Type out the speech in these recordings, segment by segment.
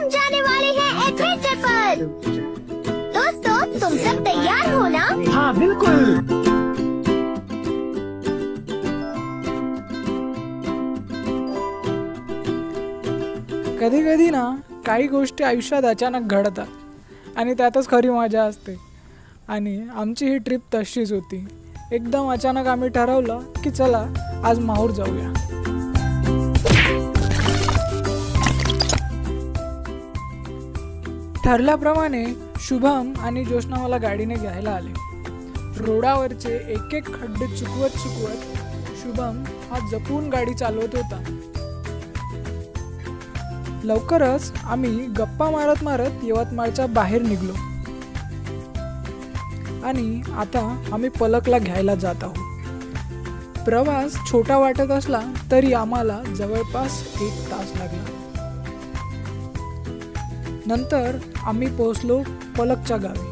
हम जाने वाले हैं एडवेंचर पर। दोस्तों तुम सब तैयार हो ना? हाँ बिल्कुल। कधी कधी ना काही गोष्टी आयुष्यात अचानक घडतात आणि त्यातच खरी मजा असते. आणि आमची ही ट्रिप तशीच होती. एकदम अचानक आम्ही ठरवलं की चला आज माहूर जाऊया. ठरल्याप्रमाणे शुभम आणि जोशना मला गाडीने घ्यायला आले. रोडावरचे एक एक खड्डे चुकवत चुकवत शुभम हा जपून गाडी चालवत होता. लवकरच आम्ही गप्पा मारत मारत यवतमाळच्या बाहेर निघलो. आणि आता आम्ही पलकला घ्यायला जात आहोत. प्रवास छोटा वाटत असला तरी आम्हाला जवळपास एक तास लागला. नंतर आम्ही पोहोचलो पलकच्या गावी.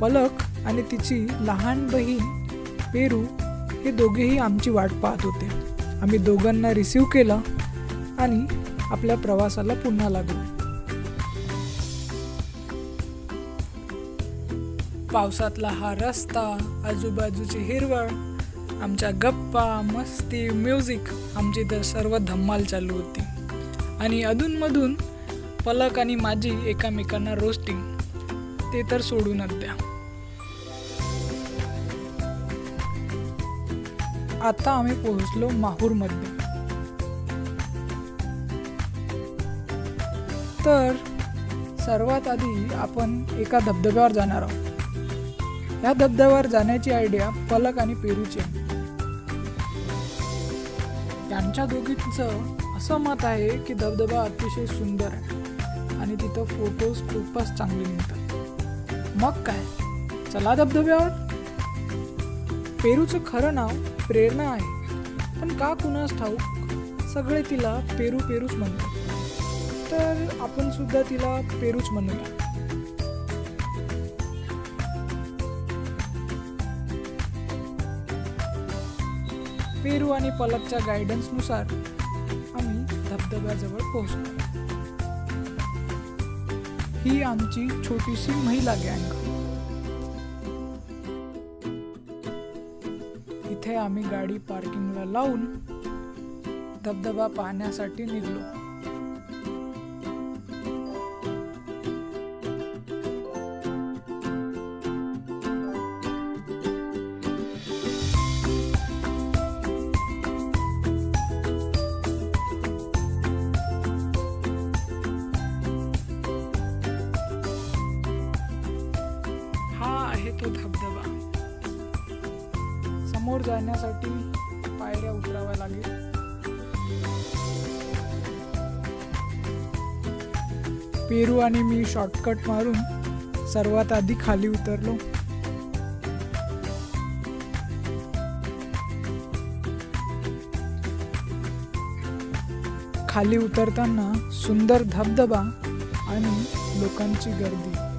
पलक आणि तिची लहान बहीण पेरू हे दोघेही आमची वाट पाहत होते. आम्ही दोघांना रिसीव केलं आणि आपल्या प्रवासाला पुन्हा लागलो. पावसातला हा रस्ता आजूबाजूची हिरवळ आमच्या गप्पा मस्ती म्युझिक आमची तर सर्व धम्माल चालू होती. आणि अधूनमधून पलक आणि माझी एकामेकांना रोस्टिंग ते तर सोडूनच द्या आता आम्ही पोहोचलो माहूरमध्ये. तर सर्वात आधी आपण एका धबधब्यावर जाणार आहोत. या धबधब्यावर जाण्याची आयडिया पलक आणि पेरूची आहे. यांच्या दोघींचं असं मत आहे की धबधबा अतिशय सुंदर आहे. आणि तिथं फोटोज खूपच चांगले निघतात. मग काय? चला धबधब्यावर? पेरूचं खरं नाव प्रेरणा आहे. पण का कुणास ठाऊक? सगळे तिला पेरू पेरूच म्हणतात. तर आपण सुद्धा तिला पेरूच म्हणूया. पेरू आणि पलकच्या गायडन्सनुसार आम्ही धबधब्याजवळ पोहोचलो. ही आमची छोटीशी महिला गँग. इथे आम्ही गाडी पार्किंगला लावून धबधबा पाहण्यासाठी निघलो. पेरू आणि मी शॉर्टकट मारून सर्वात आधी खाली उतरलो. खाली उतरताना सुंदर धबधबा आणि लोकांची गर्दी.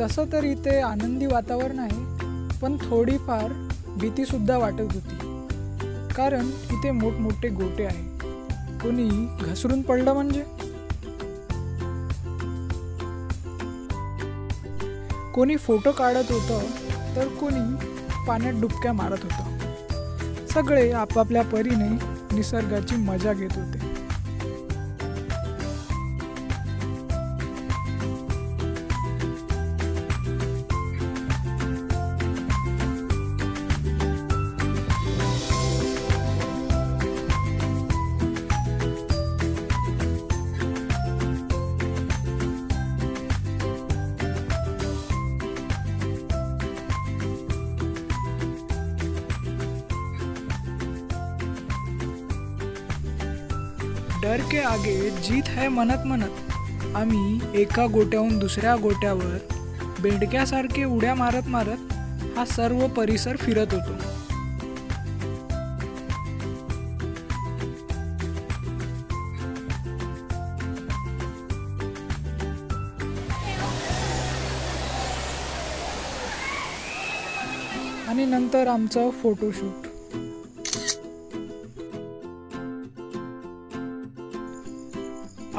तसं तर इथे आनंदी वातावरण आहे पण थोडीफार भीतीसुद्धा वाटत होती. कारण इथे मोठमोठे गोटे आहे कोणी घसरून पडलं म्हणजे? कोणी फोटो काढत होतं तर कोणी पाण्यात डुबक्या मारत होतं. सगळे आपापल्या परीने निसर्गाची मजा घेत होते. डर के आगे जीत है म्हणत म्हणत आम्ही एका गोट्याहून दुसऱ्या गोट्यावर बेंडक्यासारखे उड्या मारत मारत हा सर्व परिसर फिरत होतो. आणि नंतर आमचं फोटोशूट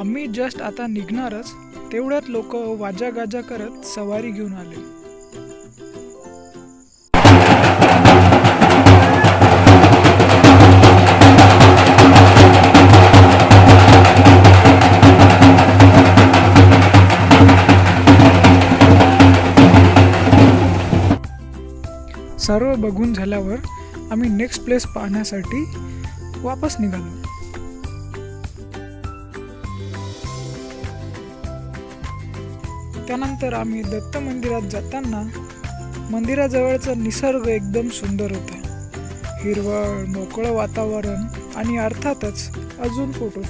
आम्ही जस्ट आता निघणारच तेवढ्यात लोक वाजा गाजा करत सवारी घेऊन आले. सर्व बघून झाल्यावर आम्ही नेक्स्ट प्लेस पाहण्यासाठी वापस निघालो. त्यानंतर आम्ही दत्त मंदिरात जाताना मंदिराजवळचा निसर्ग एकदम सुंदर होता. हिरवळ मोकळं वातावरण आणि अर्थातच अजून फोटो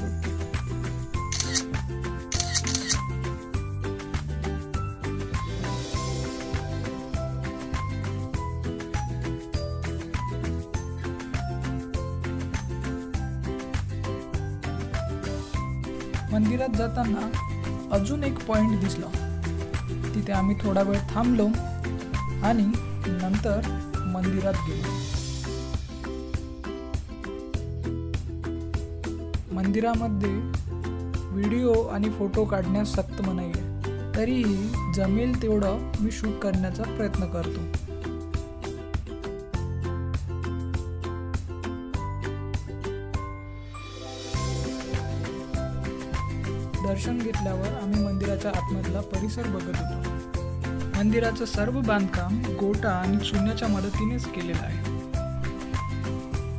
मंदिरात जाताना अजून एक पॉइंट दिसला. तिथे आम्ही थोडा वेळ थांबलो आणि नंतर मंदिरात गेलो. मंदिरामध्ये व्हिडिओ आणि फोटो काढण्यास सक्त मनाई आहे तरीही जमेल तेवढं मी शूट करण्याचा प्रयत्न करतो. दर्शन घेतल्यावर आम्ही मंदिराच्या आतमधला परिसर बघत होतो. मंदिराचं सर्व बांधकाम गोटा आणि चुन्याच्या मदतीनेच केलेलं आहे.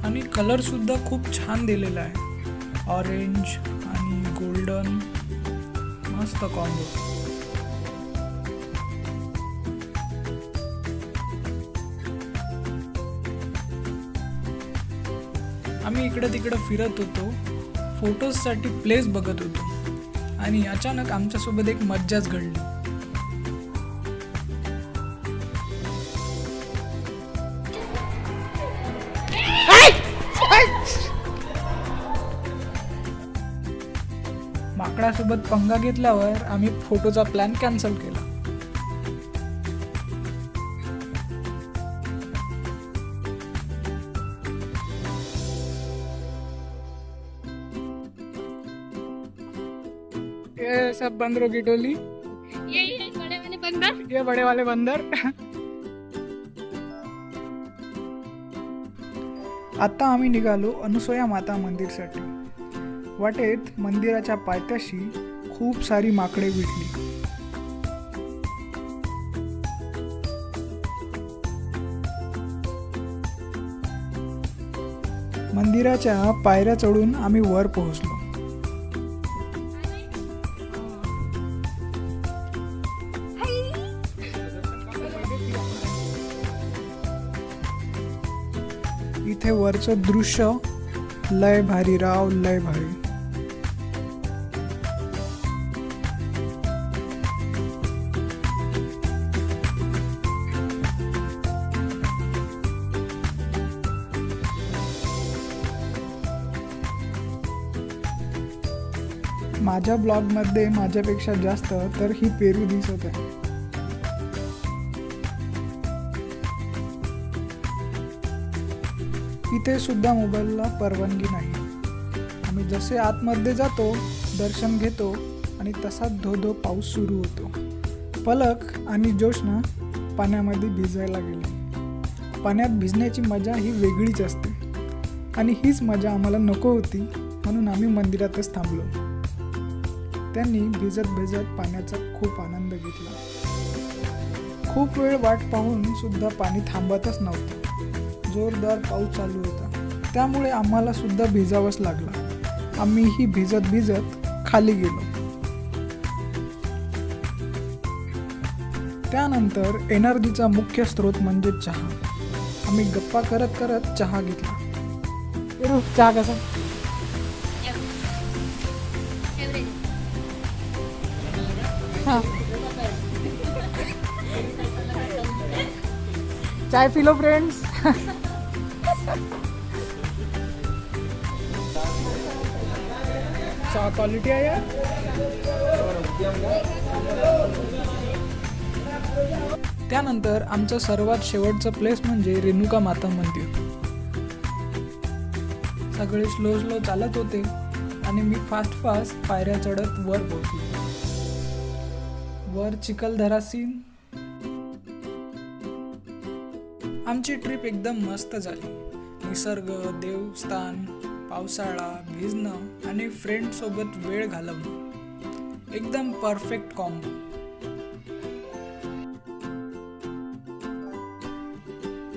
आणि कलरसुद्धा खूप छान दिलेला आहे. ऑरेंज आणि गोल्डन मस्त कॉम्बो आम्ही इकडं तिकडं फिरत होतो. फोटोजसाठी प्लेस बघत होतो. आणि अचानक आमच्यासोबत एक मज्जाच घडली. माकडासोबत पंगा घेतल्यावर आम्ही फोटोचा प्लॅन कॅन्सल केला. ये सब बंदरों की टोली ये ये बड़े वाले बंदर। ये बड़े वाले बंदर। आता आम्ही निघालो अनुसया माता मंदिरसाठी. वाटेत मंदिराच्या पायथ्याशी खूप सारी माकडे विटली. मंदिराच्या पायऱ्या चढून आम्ही वर पोहोचलो. इथे वरचं दृश्य लय भारी राव लय भारी. माझ्या ब्लॉगमध्ये माझ्यापेक्षा जास्त तर ही पेरू दिसत आहे. इथे सुद्धा मोबाईलला परवानगी नाही. आम्ही जसे आतमध्ये जातो दर्शन घेतो आणि तसाच धो धो पाऊस सुरू होतो. पलक आणि जोशना पाण्यामध्ये भिजायला गेले. पाण्यात भिजण्याची मजा ही वेगळीच असते. आणि हीच मजा आम्हाला नको होती म्हणून आम्ही मंदिरातच थांबलो. त्यांनी भिजत भिजत पाण्याचा खूप आनंद घेतला. खूप वेळ वाट पाहून सुद्धा पाणी थांबतच नव्हतं. जोरदार पाऊस चालू होता. त्यामुळे आम्हाला सुद्धा भिजावंच लागला. आम्हीही भिजत भिजत खाली गेलो. त्यानंतर एनर्जीचा मुख्य स्रोत म्हणजे चहा. आम्ही गप्पा करत करत चहा घेतला. चहा कसा? हा. चाय पिलो फ्रेंड्स हा क्वालिटी आहे यार. त्यानंतर आमचं सर्वात शेवटचं प्लेस म्हणजे रेणुका माता मंदिर. सगळे स्लो स्लो चालत होते आणि मी फास्ट फास्ट पायऱ्या चढत वर पोहोचलो. वर चिखलदरा सीन आमची ट्रिप एकदम मस्त झाली. निसर्ग देवस्थान पावसाळा भिजणं आणि फ्रेंडसोबत वेळ घालवणं. एकदम परफेक्ट कॉम्बो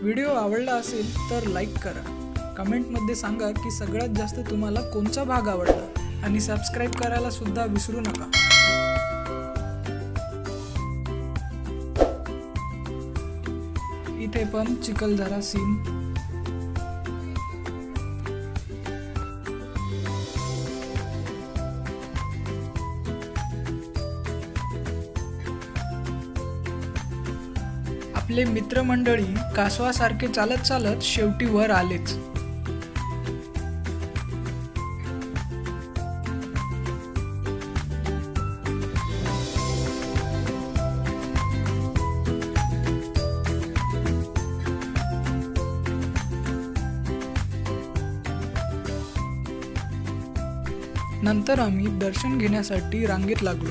व्हिडिओ आवडला असेल तर लाईक करा. कमेंटमध्ये सांगा की सगळ्यात जास्त तुम्हाला कोणचा भाग आवडला? आणि सबस्क्राईब करायला सुद्धा विसरू नका. इथे पण चिखलदरा सीन आपले मित्रमंडळी कासवासारखे चालत चालत शेवटी वर आलेच. नंतर आम्ही दर्शन घेण्यासाठी रांगेत लागलो.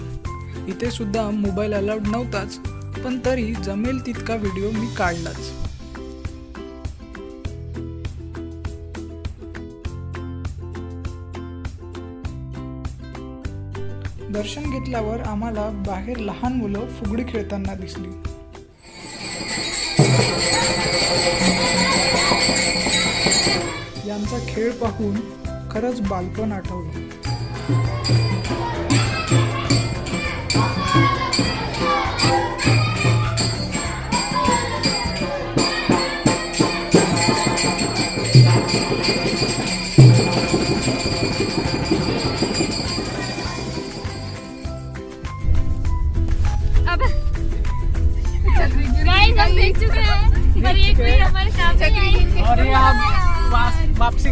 इथे सुद्धा मोबाईल अलाउड नव्हताच. पण तरी जमेल तितका व्हिडिओ मी काढलाच. दर्शन घेतल्यावर आम्हाला बाहेर लहान मुलं फुगडी खेळताना दिसली. यांचा खेळ पाहून खरंच बालपण आठवलं.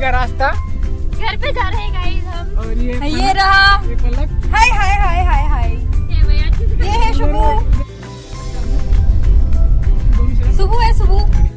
का रास्ता। घर पे जा रहे हैं गाइस हम। और ये हाँ, पलक, ये रहा। ये पलक। हाय हाय हाय हाय हाय। ये है सुबह सुबह है सुबह